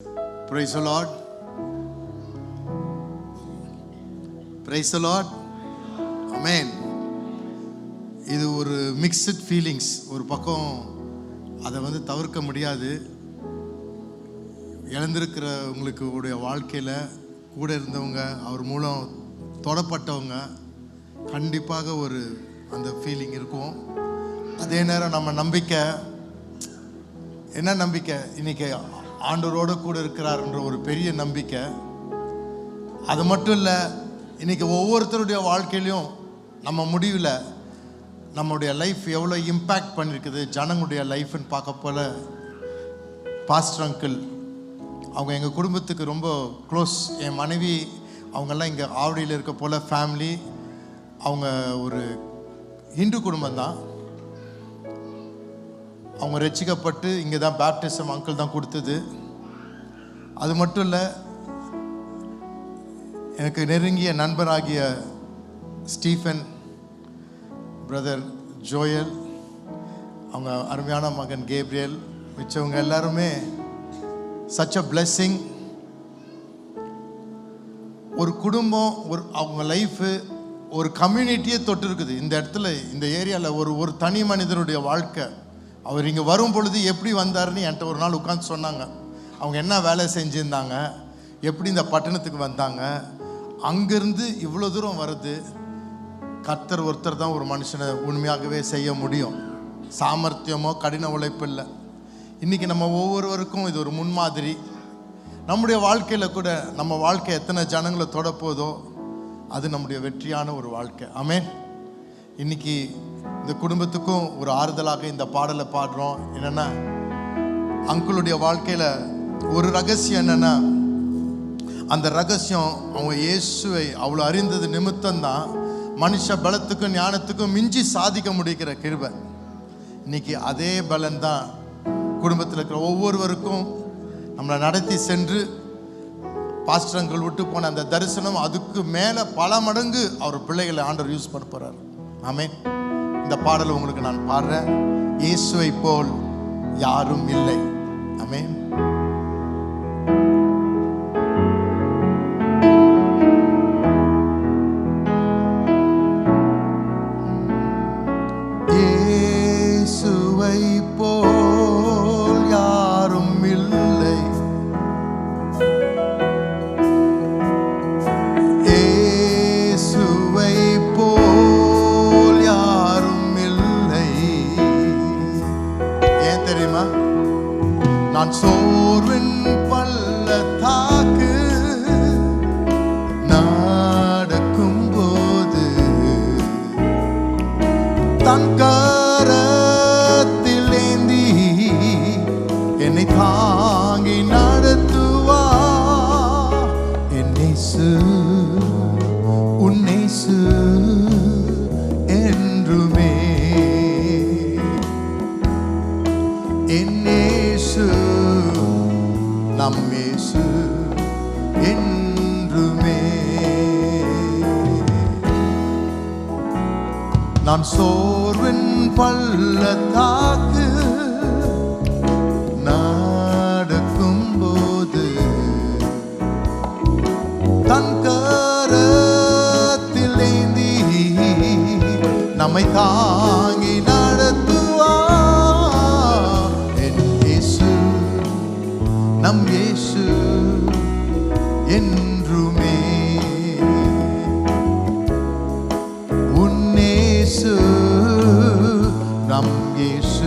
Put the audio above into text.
Praise the Lord. Praise the Lord. Amen. இது ஒரு mixed feelings ஒரு பக்கம் அதை வந்து தவிர்க்க முடியாது இழந்திருக்கிற உங்களுக்கு உடைய வாழ்க்கையில் கூட இருந்தவங்க அவர் மூலம் தொடப்பட்டவங்க கண்டிப்பாக ஒரு அந்த ஃபீலிங் இருக்கும் அதே நேரம் நம்ம நம்பிக்கை என்ன நம்பிக்கை இன்னைக்கு ஆண்டவரோட கூட இருக்கிறார் என்ற ஒரு பெரிய நம்பிக்கை. அது மட்டும் இல்லை இன்றைக்கி ஒவ்வொருத்தருடைய வாழ்க்கையிலையும் நம்ம முடிவில் நம்மளுடைய லைஃப் எவ்வளோ இம்பேக்ட் பண்ணியிருக்குது ஜனங்களுடைய லைஃப்னு பார்க்க போல பாஸ்டர் அங்கிள் அவங்க எங்கள் குடும்பத்துக்கு ரொம்ப க்ளோஸ் என் மனைவி அவங்கெல்லாம் இங்கே ஆவடியில் இருக்க போல ஃபேமிலி அவங்க ஒரு இந்து குடும்பம் தான் அவங்க ரசிக்கப்பட்டு இங்கே தான் பேப்டிசம் அங்கிள் தான் கொடுத்தது. அது மட்டும் இல்லை எனக்கு நெருங்கிய நண்பராகிய ஸ்டீஃபன் பிரதர் ஜோயல் அவங்க அருமையான மகன் கேப்ரியல் மிச்சவங்க எல்லாருமே சச் அ blessing. ஒரு குடும்பம் ஒரு அவங்க லைஃபு ஒரு கம்யூனிட்டியே தொட்டு இருக்குது இந்த இடத்துல இந்த ஏரியாவில் ஒரு ஒரு தனி மனிதனுடைய வாழ்க்கை. அவர் இங்கே வரும் பொழுது எப்படி வந்தாருன்னு என்கிட்ட ஒரு நாள் உட்காந்து சொன்னாங்க. அவங்க என்ன வேலை செஞ்சுருந்தாங்க? எப்படி இந்த பட்டணத்துக்கு வந்தாங்க? அங்கேருந்து இவ்வளோ தூரம் வருது கர்த்தர் ஒருத்தர் தான் ஒரு மனுஷனை உண்மையாகவே செய்ய முடியும். சாமர்த்தியமோ கடின உழைப்பு இல்லை. இன்றைக்கி நம்ம ஒவ்வொருவருக்கும் இது ஒரு முன்மாதிரி. நம்முடைய வாழ்க்கையில் கூட நம்ம வாழ்க்கை எத்தனை ஜனங்களை தொடப்போதோ அது நம்முடைய வெற்றியான ஒரு வாழ்க்கை. ஆமே இன்னைக்கு இந்த குடும்பத்துக்கும் ஒரு ஆறுதலாக இந்த பாடலை பாடுறோம். என்னென்னா அங்குளுடைய வாழ்க்கையில் ஒரு ரகசியம் என்னென்னா அந்த ரகசியம் அவங்க இயேசுவை அவ்வளோ அறிந்தது நிமித்தம்தான் மனுஷ பலத்துக்கும் ஞானத்துக்கும் மிஞ்சி சாதிக்க முடிக்கிற கிருபை. இன்னைக்கு அதே பலன்தான் குடும்பத்தில் இருக்கிற ஒவ்வொருவருக்கும் நம்மளை நடத்தி சென்று பாஸ்டரங்கள் விட்டு போன அந்த தரிசனம் அதுக்கு மேலே பல மடங்கு அவர் பிள்ளைகளை ஆண்டவர் யூஸ் பண்ண போகிறார் ஆமே இந்த பாடலை உங்களுக்கு நான் பாடுறேன். இயேசுவை போல் யாரும் இல்லை. அமேன் இயேசுவை போல் தெரியுமா? நான் சோர்வின் பள்ளத்தாக்கு நடக்கும் போது தங்கரத்தில் ஏந்தி என்னை தாங்கி நடத்துவா? என்னேசு உன்னேசு நம்மேசு என்றுமே. நான் சோர்வின் பள்ளத்தாக்கு நடக்கும் போது தன் கரத்தில் நம்மை தாங்கி நம் இயேசு என்றுமே. உன்னேசு நம் இயேசு